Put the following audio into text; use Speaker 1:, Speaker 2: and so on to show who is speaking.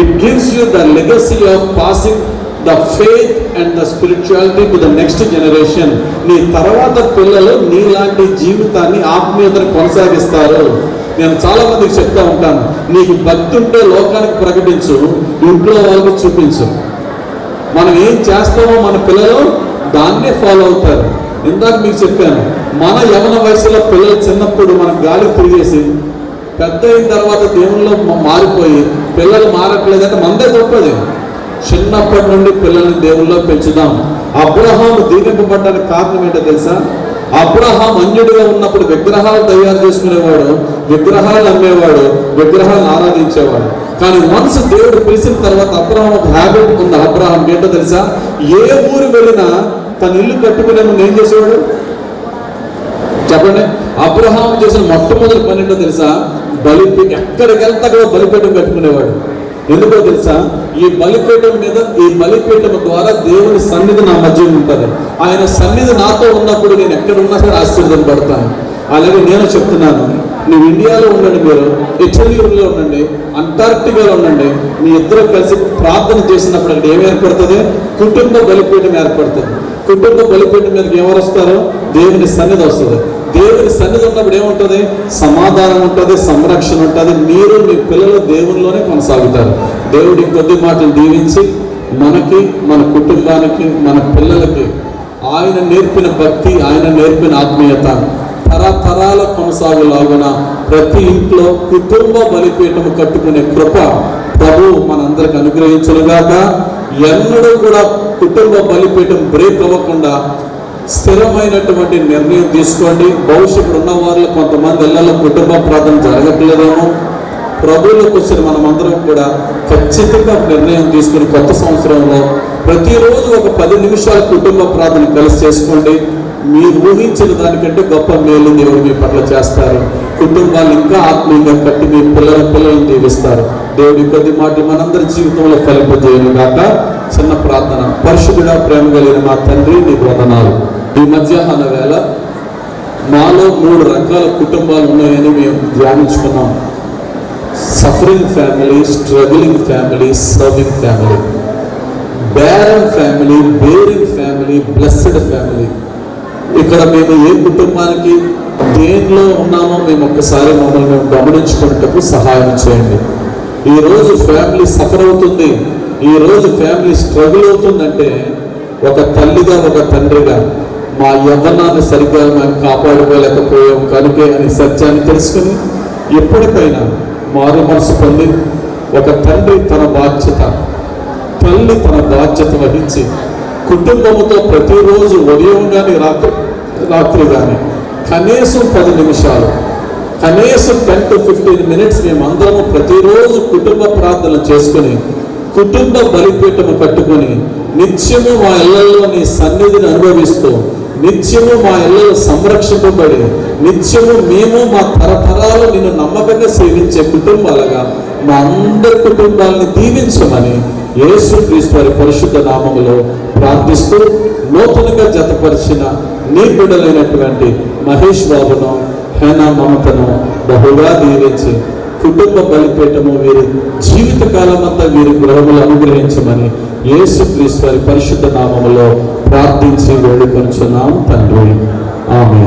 Speaker 1: It gives you the legacy of passing the faith and the spirituality to the next generation నీ తర్వాత పిల్లలు నీలాంటి జీవితాన్ని ఆత్మీయతను కొనసాగిస్తారు. నేను చాలా మందికి చెప్తా ఉంటాను. నీకు భక్తి ఉంటే లోకానికి ప్రకటించు ఇంట్లో వాళ్ళకి చూపించు. మనం ఏం చేస్తామో మన పిల్లలు దాన్నే ఫాలో అవుతారు. ఇందాక మీకు చెప్పాను మన యవన వయసులో పిల్లలు చిన్నప్పుడు మనం గాలి తిరిగేసి పెద్ద అయిన తర్వాత దేవుల్లో మారిపోయి పిల్లలు మారట్లేదంటే మనదే గొప్పది. చిన్నప్పటి నుండి పిల్లల్ని దేవుల్లో పెంచుదాం. అబ్రహాం దీవింపబడ్డానికి కారణం ఏంటో తెలుసా? అబ్రహాం అన్యుడిగా ఉన్నప్పుడు విగ్రహాలు తయారు చేసుకునేవాడు విగ్రహాలు అమ్మేవాడు విగ్రహాలను ఆరాధించేవాడు. కానీ వన్స్ దేవుడు పిలిచిన తర్వాత అబ్రహం ఒక హ్యాబిట్ ఉంది. అబ్రహాం ఏంటో తెలుసా? ఏ ఊరు వెళ్ళినా తన ఇల్లు కట్టుకునే ముందు ఏం చేసేవాడు? చెప్పండి. అబ్రహాం చేసిన మొట్టమొదటి పని ఏంటో తెలుసా? బలిపీఠం ఎక్కడికి వెళ్తా కూడా బలిపీఠం కట్టుకునేవాడు. ఎందుకో తెలుసా? ఈ బలిపీఠం మీద ఈ బలిపీఠం ద్వారా దేవుని సన్నిధి నా మధ్య ఉంటుంది. ఆయన సన్నిధి నాతో ఉన్నప్పుడు నేను ఎక్కడ ఉన్నా ఆశ్చర్యం పడతాను అలాగే నేను చెప్తున్నాను నువ్వు ఇండియాలో ఉండండి మీరు హెచ్ఎల్యూలో ఉండండి అంటార్క్టికాలో ఉండండి మీ ఇద్దరు కలిసి ప్రార్థన చేసినప్పుడు అక్కడ ఏం ఏర్పడుతుంది? కుటుంబ బలిపీఠం ఏర్పడుతుంది. కుటుంబ బలిపీఠం మీదకి ఎవరు వస్తారో? దేవుని సన్నిధి వస్తుంది. దేవుని సన్నిధి ఉన్నప్పుడు ఏముంటుంది? సమాధానం ఉంటుంది సంరక్షణ ఉంటుంది. మీరు మీ పిల్లలు దేవునిలోనే కొనసాగుతారు. దేవుడి కొద్ది మాటలు దీవించి మనకి మన కుటుంబానికి మన పిల్లలకి ఆయన నేర్పిన భక్తి ఆయన నేర్పిన ఆత్మీయత తరతరాల కొనసాగులాగున ప్రతి ఇంట్లో కుటుంబ బలిపీఠము కట్టుకునే కృప ప్రభు మనందరికి అనుగ్రహించునుగాక ఎన్నడూ కూడా కుటుంబ బలిపీఠం బ్రేక్ అవ్వకుండా స్థిరమైనటువంటి నిర్ణయం తీసుకోండి. భవిష్యత్తు ఉన్న వారిలో కొంతమంది ఇళ్ళలో కుటుంబ ప్రార్థన జరగట్లేదేమో. ప్రభువులకు వచ్చిన మనమందరం కూడా ఖచ్చితంగా నిర్ణయం తీసుకుని కొత్త సంవత్సరంలో ప్రతిరోజు ఒక పది నిమిషాలు కుటుంబ ప్రార్థన కలిసి చేసుకోండి. మీరు ఊహించిన దానికంటే గొప్ప మేలు దేవుడు మీ పట్ల చేస్తారు. కుటుంబాలు ఇంకా ఆత్మీయంగా కట్టి మీ పిల్లల పిల్లలను దీవిస్తారు. దేవుడి కొద్ది మాటి మనందరి జీవితంలో ఫలింపజేయను కాక చిన్న ప్రార్థన. పరిశుద్ధుడా ప్రేమ కలిగిన మా తండ్రి నీ వందనాలు. ఈ మధ్యాహ్న వేళ మాలో మూడు రకాల కుటుంబాలు ఉన్నాయని మేము ధ్యానించుకున్నాం. Suffering family struggling family serving family barren family bearing family blessed family ఇక్కడ మేము ఏ కుటుంబానికి దేంట్లో ఉన్నామో మేము ఒక్కసారి మమ్మల్ని మేము గమనించుకున్నట్టుకు సహాయం చేయండి. ఈరోజు ఫ్యామిలీ సఫర్ అవుతుంది. ఈరోజు ఫ్యామిలీ స్ట్రగుల్ అవుతుందంటే ఒక తల్లిగా ఒక తండ్రిగా మా యవ్వనాన్ని సరిగ్గా మేము కాపాడుకోలేకపోయాం. కనుకే అని సత్యాన్ని తెలుసుకుని ఎప్పటికైనా మారు మనసు పొంది ఒక తండ్రి తన బాధ్యత తల్లి తన బాధ్యత వహించి కుటుంబంతో ప్రతిరోజు ఉదయం కానీ రాత్రి రాత్రి కానీ కనీసం పది నిమిషాలు. కనీసం టెన్ టు ఫిఫ్టీన్ మినిట్స్ మేము అందరము ప్రతిరోజు కుటుంబ ప్రార్థన చేసుకుని కుటుంబ బలిపీఠము కట్టుకొని నిత్యము మా ఇళ్ళలో నీ సన్నిధిని అనుభవిస్తూ నిత్యము మా ఇళ్ళలో సంరక్షింపబడి నిత్యము మేము మా తరతరాలు నిన్ను నమ్మకంగా సేవించే కుటుంబాలుగా మా అందరి కుటుంబాలని దీవించమని యేసు క్రీస్తు వారి పరిశుద్ధ నామములో ప్రార్థిస్తూ నూతనంగా జతపరిచిన నీ బిడ్డలైనటువంటి మహేష్ బాబును హేనా మమతను బహుగా దీవించి కుటుంబ బలిపేటము వీరి జీవిత అంతా వీరి గృహములు అనుగ్రహించమని యేసు క్రీస్తు వారి పరిశుద్ధ నామములో ప్రార్థించి వేడుకొంచున్నాం తండ్రి. ఆమె